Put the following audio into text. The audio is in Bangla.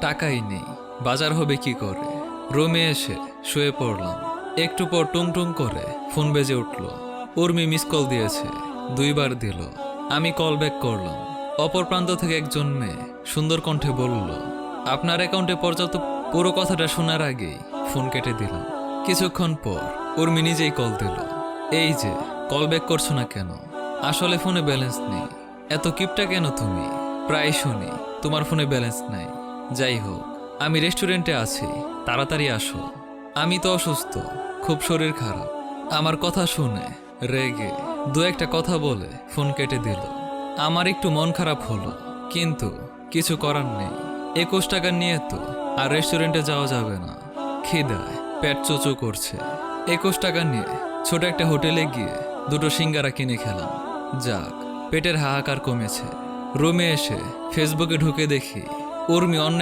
টাকাই নেই। বাজার হবে কি করে? রুমে এসে শুয়ে পড়লাম। একটু পর টুং টুং করে ফোন বেজে উঠল। উর্মি মিস কল দিয়েছে। দুইবার দিল। আমি কল ব্যাক করলাম। অপর প্রান্ত থেকে একজন মেয়ে সুন্দর কণ্ঠে বলল, আপনার অ্যাকাউন্টে পর্যাপ্ত পুরো কথাটা শোনার আগেই ফোন কেটে দিলাম। কিছুক্ষণ পর উর্মি নিজেই কল দিল। এই যে কল ব্যাক করছ না কেন? আসলে ফোনে ব্যালেন্স নেই। এত কিপটা কেন তুমি? প্রায় শুনি, তোমার ফোনে ব্যালেন্স নাই। যাই হোক, আমি রেস্টুরেন্টে আছি। তাড়াতাড়ি আসো। আমি তো অসুস্থ, খুব শরীর খারাপ। আমার কথা শুনে রেগে দু একটা কথা বলে ফোন কেটে দিল। আমার একটু মন খারাপ হলো, কিন্তু কিছু করার নেই। একুশ টাকা নিয়ে তো আর রেস্টুরেন্টে যাওয়া যাবে না। খিদায় পেট চোচো করছে। একুশ টাকা নিয়ে ছোট একটা হোটেলে গিয়ে দুটো সিঙ্গারা কিনে খেলাম। যাক, পেটের হাহাকার কমেছে। রুমে এসে ফেসবুকে ঢুকে দেখি উর্মি অন্যায়